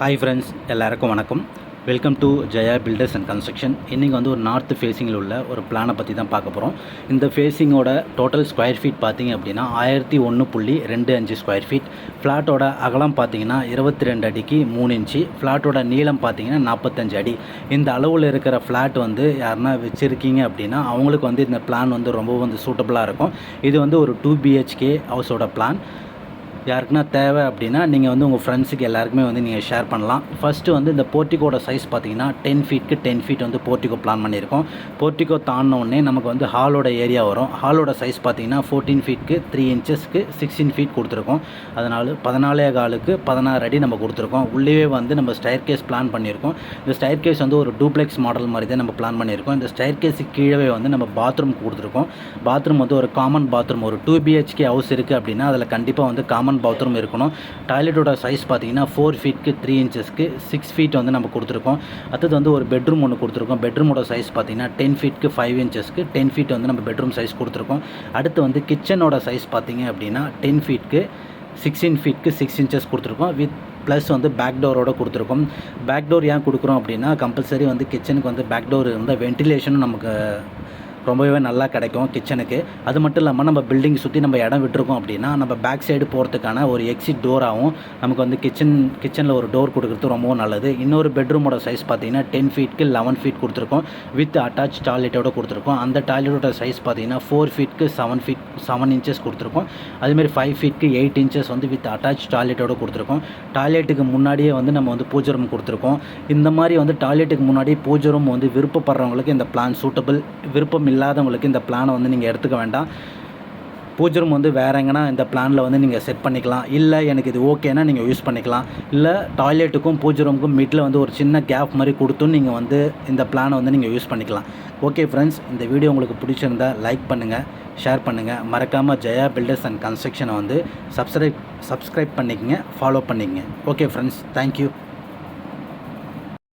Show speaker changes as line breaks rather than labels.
Hi friends எல்லாருக்கும் வணக்கம். Welcome to Jaya builders and construction இன்றைக்கி வந்து ஒரு நார்த் ஃபேஸிங்கில் உள்ள ஒரு பிளானை பற்றி தான் பார்க்க போகிறோம் இந்த ஃபேஸிங்கோட டோட்டல் ஸ்கொயர் ஃபீட் பார்த்தீங்க அப்படின்னா ஆயிரத்தி ஒன்று புள்ளி ரெண்டு அஞ்சு ஸ்கொயர் ஃபீட் ஃப்ளாட்டோட அகலம் பார்த்தீங்கன்னா இருபத்தி ரெண்டு அடிக்கு மூணு இன்ச்சு ஃப்ளாட்டோட நீளம் பார்த்தீங்கன்னா நாற்பத்தஞ்சு அடி. இந்த அளவில் இருக்கிற ஃப்ளாட் வந்து யாருன்னா வச்சுருக்கீங்க அப்படின்னா அவங்களுக்கு வந்து இந்த பிளான் வந்து ரொம்ப வந்து சூட்டபுளாக இருக்கும். இது வந்து ஒரு டூ பிஹெச்கே ஹவுஸோட பிளான் யாருக்குன்னா தேவை அப்படின்னா நீங்கள் வந்து உங்கள் ஃப்ரெண்ட்ஸுக்கு எல்லாருக்குமே வந்து நீங்கள் ஷேர் பண்ணலாம். ஃபஸ்ட்டு வந்து இந்த போர்ட்டிகோட சைஸ் பார்த்தீங்கன்னா டென் ஃபீட்க்கு டென் ஃபீட் வந்து போர்ட்டிகோ பிளான் பண்ணியிருக்கோம். போர்ட்டிகோ தாண்டினோடனே நமக்கு வந்து ஹாலோட ஏரியா வரும். ஹாலோட சைஸ் பார்த்தீங்கன்னா ஃபோர்டீன் ஃபீட்க்கு த்ரீ இன்ச்சஸ்க்கு சிக்ஸ்டீன் ஃபீட் கொடுத்துருக்கோம். அதனால் பதினாலே காலுக்கு பதினாறு அடி நம்ம கொடுத்துருக்கோம். உள்ளே வந்து நம்ம ஸ்டைர் கேஸ் பிளான் பண்ணியிருக்கோம். இந்த ஸ்டைர் கேஸ் வந்து ஒரு டூப்ளெக்ஸ் மாடல் மாதிரி தான் நம்ம பிளான் பண்ணியிருக்கோம். இந்த ஸ்டைர் கேஸுக்கு கீழே வந்து நம்ம பாத்ரூம் கொடுத்துருக்கோம். பாத்ரூம் வந்து ஒரு காமன் பாத்ரூம் ஒரு டூ பிஹெச்கே ஹவுஸ் இருக்குது அப்படின்னா அதில் கண்டிப்பாக வந்து காமன் பாத்ரூம் இருக்கணும். டாய்லெட்டோட சைஸ் பார்த்தீங்கன்னா ஃபோர் ஃபீட்க்கு த்ரீ இன்ச்சஸ்க்கு சிக்ஸ் ஃபீட் வந்து நம்ம கொடுத்துருக்கோம். அடுத்தது வந்து ஒரு பெட்ரூம் ஒன்று கொடுத்துருக்கோம். பெட்ரூமோட சைஸ் பார்த்தீங்கன்னா டென் ஃபீட்க்கு ஃபைவ் இன்ச்சஸ்க்கு டென் ஃபீட் வந்து நம்ம பெட்ரூம் சைஸ் கொடுத்துருக்கோம். அடுத்து வந்து கிச்சனோட சைஸ் பார்த்தீங்க அப்படின்னா டென் ஃபீட்க்கு சிக்ஸ்டீன் ஃபீட்க்கு சிக்ஸ் இன்ச்சஸ் கொடுத்துருக்கோம். வித் ப்ளஸ் வந்து பேக் டோரோட கொடுத்துருக்கோம். பேக் டோர் ஏன் கொடுக்குறோம் அப்படின்னா கம்பல்சரி வந்து கிச்சனுக்கு வந்து பேக் டோர் இருந்தால் வென்டிலேஷனும் நமக்கு ரொம்பவே நல்லா கிடைக்கும் கிச்சனுக்கு அது மட்டும் இல்லாமல் நம்ம பில்டிங் சுற்றி நம்ம இடம் விட்டுருக்கோம் அப்படின்னா நம்ம பேக் சைடு போகிறதுக்கான ஒரு எக்ஸிட் டோராகவும் நமக்கு வந்து கிச்சன் கிச்சனில் ஒரு டோர் கொடுக்குறது ரொம்பவும் நல்லது. இன்னொரு பெட்ரூமோட சைஸ் பார்த்தீங்கன்னா டென் ஃபீட்க்கு லெவன் ஃபீட் கொடுத்துருக்கோம். வித் அட்டாச் டாய்லெட்டோட கொடுத்துருக்கோம். அந்த டாய்லெட்டோட சைஸ் பார்த்தீங்கன்னா ஃபோர் ஃபீட்க்கு செவன் ஃபீட் செவன் இன்ச்சஸ் கொடுத்துருக்கோம். அதுமாரி ஃபைவ் ஃபீட்க்கு எயிட் இன்ச்சஸ் வந்து வித் அட்டாச் டாய்லெட்டோட கொடுத்துருக்கோம். டாய்லெட்டுக்கு முன்னாடியே வந்து நம்ம வந்து பூஜை ரூம் கொடுத்துருக்கோம். இந்த மாதிரி வந்து டாய்லெட்டுக்கு முன்னாடி பூஜை ரூம் வந்து விருப்பப்படுறவங்களுக்கு இந்த பிளான் சூட்டபிள் விருப்பம் இல்லை இல்லாதவங்களுக்கு இந்த பிளானை வந்து நீங்கள் எடுத்துக்க வேண்டாம். பூஜை ரூம் வந்து வேற எங்கன்னா இந்த பிளானில் வந்து நீங்கள் செட் பண்ணிக்கலாம். இல்லை எனக்கு இது ஓகேனா நீங்கள் யூஸ் பண்ணிக்கலாம். இல்லை டாய்லெட்டுக்கும் பூஜை ரூமுக்கும் மிடில் வந்து ஒரு சின்ன கேப் மாதிரி கொடுத்தும் நீங்கள் வந்து இந்த பிளானை வந்து நீங்கள் யூஸ் பண்ணிக்கலாம். ஓகே ஃப்ரெண்ட்ஸ் இந்த வீடியோ உங்களுக்கு பிடிச்சிருந்தா லைக் பண்ணுங்கள் ஷேர் பண்ணுங்கள் மறக்காமல் ஜெயா பில்டர்ஸ் அண்ட் கன்ஸ்ட்ரக்ஷனை வந்து சப்ஸ்கிரைப் சப்ஸ்கிரைப் பண்ணிக்கங்க ஃபாலோ பண்ணிக்கங்க. Okay friends thank you